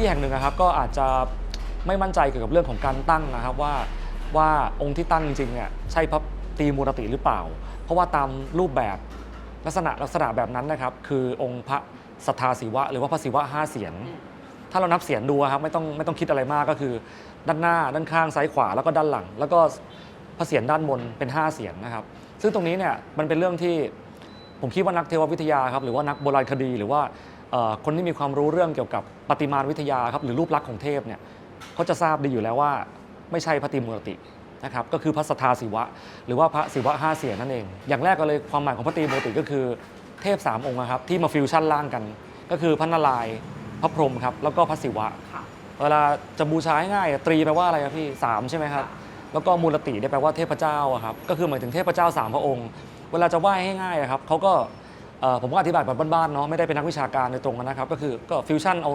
ที่แห่งหนึ่งนะครับก็อาจจะไม่มั่นใจเกี่ยวกับเรื่องของการตั้งนะครับว่าว่าองค์ที่ตั้งจริงๆเนี่ยใช่พระตรีมูรติหรือเปล่า เพราะว่าตามรูปแบบลักษณะลักษณะแบบนั้นนะครับ คือองค์พระสัทธาศิวะ หรือว่าพระศิวะห้าเสียนถ้าเรานับเสียนดูครับไม่ต้องไม่ต้องคิดอะไรมากก็คือ ด้านหน้าด้านข้างซ้ายขวาแล้วก็ด้านหลัง แล้วก็พระเสียรด้านบนเป็น 5 เสียนนะครับ ซึ่งตรงนี้เนี่ยมันเป็นเรื่องที่ผมคิดว่านักเทววิทยาครับหรือว่านักโบราณคดีหรือว่า คนที่มีความรู้เรื่องเกี่ยวกับปฏิมาวิทยาครับหรือรูปลักษณ์ของเทพเนี่ยเขาจะทราบดีอยู่แล้วว่าไม่ใช่พระตรีมูรตินะครับก็คือพระสทาศิวะ หรือว่าพระศิวะห้าเสียนนั่นเอง อย่างแรกก็เลยความหมายของพระตรีมูรติก็คือเทพสามองค์นะครับที่มาฟิวชั่นร่างกัน ก็คือพระนารายณ์พระพรหมครับแล้วก็พระศิวะ เวลาจะบูชาง่ายๆตรีแปลว่าอะไรครับพี่สามใช่ไหมครับแล้วก็มูลติเนี่ยแปลว่าเทพเจ้าอะครับก็คือหมายถึงเทพเจ้าสามพระองค์ เวลาจะไหว้ให้ง่ายอะครับเขาก็ เอ่อผมก็อธิบายแบบบ้านๆเนาะไม่ได้เป็นนักวิชาการในตรงนะครับ ก็คือก็ฟิวชั่นเอา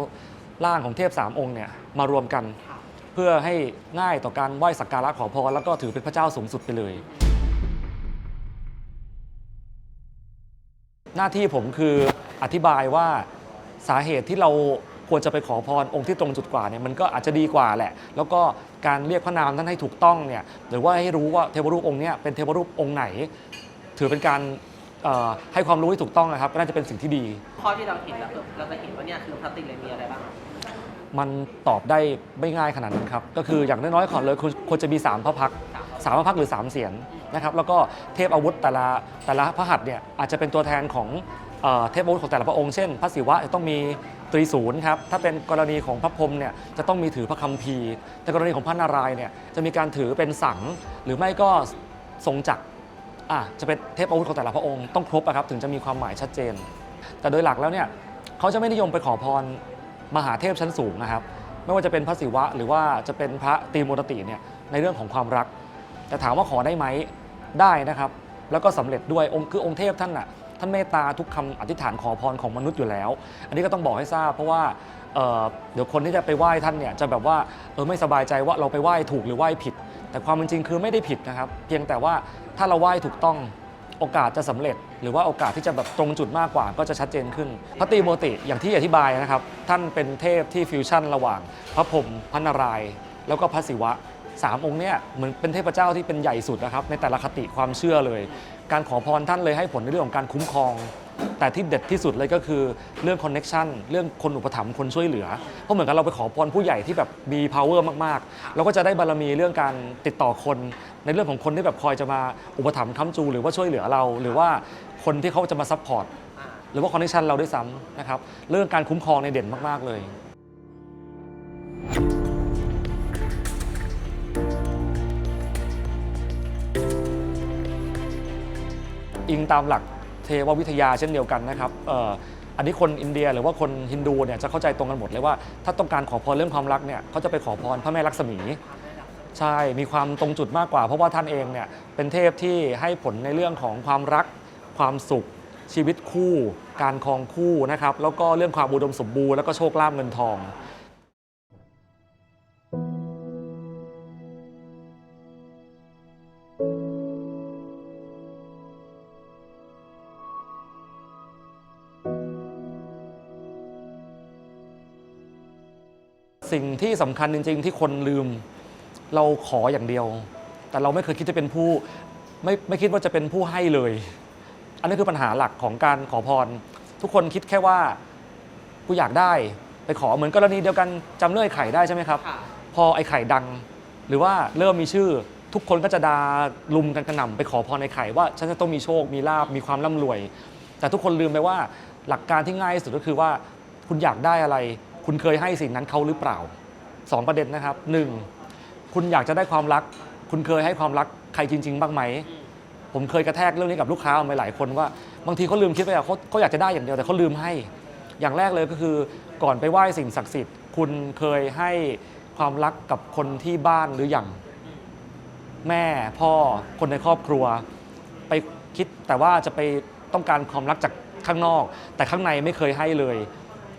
ร่างของเทพสามองค์เนี่ยมารวมกัน ค่ะเพื่อให้ง่ายต่อการไหว้สักการะขอพรแล้วก็ถือเป็นพระเจ้าสูงสุดไปเลย หน้าที่ผมคืออธิบายว่าสาเหตุที่เราควรจะไปขอพรองค์ที่ตรงจุดกว่าเนี่ยมันก็อาจจะดีกว่าแหละ แล้วก็การเรียกพระนามท่านให้ถูกต้องเนี่ยหรือว่าให้รู้ว่าเทวรูปองค์เนี้ยเป็นเทวรูปองค์ไหน ถือเป็นการ เอ่อให้ความรู้ที่ถูกต้องนะครับก็น่าจะเป็นสิ่งที่ดี ข้อที่เราเห็นเราเราจะเห็นว่าเนี่ยคือพลาสติกเลยมีอะไรบ้าง มันตอบได้ไม่ง่ายขนาดนั้นครับ ก็คืออย่างน้อยๆก่อนเลยควรควรจะมี3พระพักตร์สามพระพักตร์หรือ 3 เสียนนะครับ แล้วก็เทพอาวุธแต่ละแต่ละพระหัตถ์เนี่ยอาจจะเป็นตัวแทนของเอ่อเทพอาวุธของแต่ละพระองค์เช่น พระศิวะจะต้องมีตรีศูนย์ครับ ถ้าเป็นกรณีของพระพรหมเนี่ยจะต้องมีถือพระคัมภีร์แต่กรณีของพระนารายณ์เนี่ยจะมีการถือเป็นสังหรือไม่ก็ทรงจักร อะจะเป็นเทพอาวุธของแต่ละพระองค์ต้องครบอะครับถึงจะมีความหมายชัดเจน แต่โดยหลักแล้วเนี่ยเขาจะไม่นิยมไปขอพรมหาเทพชั้นสูงนะครับ ไม่ว่าจะเป็นพระศิวะ หรือว่าจะเป็นพระตรีมูรติเนี่ยในเรื่องของความรัก แต่ถามว่าขอได้ไหมได้นะครับ แล้วก็สำเร็จด้วยองค์คือองค์เทพท่านน่ะท่านเมตตาทุกคำอธิษฐานขอพรของมนุษย์อยู่แล้ว อันนี้ก็ต้องบอกให้ทราบ เพราะว่าเเดี๋ยวคนที่จะไปไหว้ท่านเนี่ยจะแบบว่าเออไม่สบายใจว่าเราไปไหว้ถูกหรือไหว้ผิด แต่ความจริงคือไม่ได้ผิดนะครับ เพียงแต่ว่า ถ้าเราไหว้ถูกต้องโอกาสจะสำเร็จ หรือว่าโอกาสที่จะแบบตรงจุดมากกว่าก็จะชัดเจนขึ้น พระตรีโมติอย่างที่อธิบายนะครับ ท่านเป็นเทพที่ฟิวชั่น ระหว่าง พระพรหมพระนารายณ์แล้วก็พระศิวะ สามองค์เนี่ยเหมือนเป็นเทพเจ้าที่เป็นใหญ่สุดนะครับในแต่ละคติความเชื่อเลย การขอพรท่านเลยให้ผลในเรื่องของการคุ้มครอง แต่ที่เด็ดที่สุดเลยก็คือเรื่องคอนเน็ชันเรื่องคนอุปถัมภ์คนช่วยเหลือ เพราะเหมือนกับเราไปขอพรผู้ใหญ่ที่แบบมี power มากๆ เราก็จะได้บารมีเรื่องการติดต่อคน ในเรื่องของคนที่แบบคอยจะมาอุปถัมภ์ค้ำจูหรือว่าช่วยเหลือเรา หรือว่าคนที่เขาจะมาซัพพอร์ตหรือว่าคอนเนคชันเราด้วยซ้ำนะครับเรื่องการคุ้มครองในเด่นมากๆเลย อิงตามหลักเทววิทยาเช่นเดียวกันนะครับอันนี้คนอินเดียหรือว่าคนฮินดูเนี่ยจะเข้าใจตรงกันหมดเลยว่าถ้าต้องการขอพรเรื่องความรักเนี่ยเขาจะไปขอพรพระแม่ลักษมีใช่มีความตรงจุดมากกว่า เพราะว่าท่านเองเนี่ยเป็นเทพที่ให้ผลในเรื่องของความรัก ความสุข ชีวิตคู่ การครองคู่นะครับแล้วก็เรื่องความอุดมสมบูรณ์แล้วก็โชคลาภเงินทอง สิ่งที่สำคัญจริง ๆ ที่คนลืม เราขออย่างเดียว แต่เราไม่เคยคิดจะเป็นผู้ไม่ไม่คิดว่าจะเป็นผู้ให้เลย อันนี้คือปัญหาหลักของการขอพร ทุกคนคิดแค่ว่ากูอยากได้ ไปขอเหมือนกรณีเดียวกันจำเรื่องไอ้ไข่ได้ใช่ไหมครับค่ะพอไอ้ไข่ดัง หรือว่าเริ่มมีชื่อทุกคนก็จะดาลุมกันกระหน่ำไปขอพรในไข่ว่าฉันจะต้องมีโชคมีลาบมีความร่ำรวย แต่ทุกคนลืมไปว่าหลักการที่ง่ายที่สุดก็คือว่าคุณอยากได้อะไร คุณเคยให้สิ่งนั้นเขาหรือเปล่าสองประเด็นนะครับหนึ่งคุณอยากจะได้ความรัก คุณเคยให้ความรักใครจริง ๆ บ้างไหม ผมเคยกระแทกเรื่องนี้กับลูกค้ามาหลายคนว่าบางทีเขาลืมคิดไปอะเขาเขาอยากจะได้อย่างเดียวแต่เขาลืมให้ อย่างแรกเลยก็คือก่อนไปไหว้สิ่งศักดิ์สิทธิ์ คุณเคยให้ความรักกับคนที่บ้านหรืออยังแม่พ่อคนในครอบครัว ไปคิดแต่ว่าจะไปต้องการความรักจากข้างนอก แต่ข้างในไม่เคยให้เลย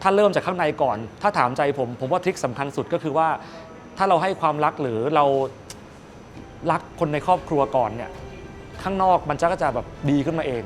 ถ้าเริ่มจากข้างในก่อน ถ้าถามใจผม ผมว่าทริคสำคัญสุดก็คือว่า ถ้าเราให้ความรักหรือเรารักคนในครอบครัวก่อนเนี่ยข้างนอกมันจะก็จะแบบดีขึ้นมาเอง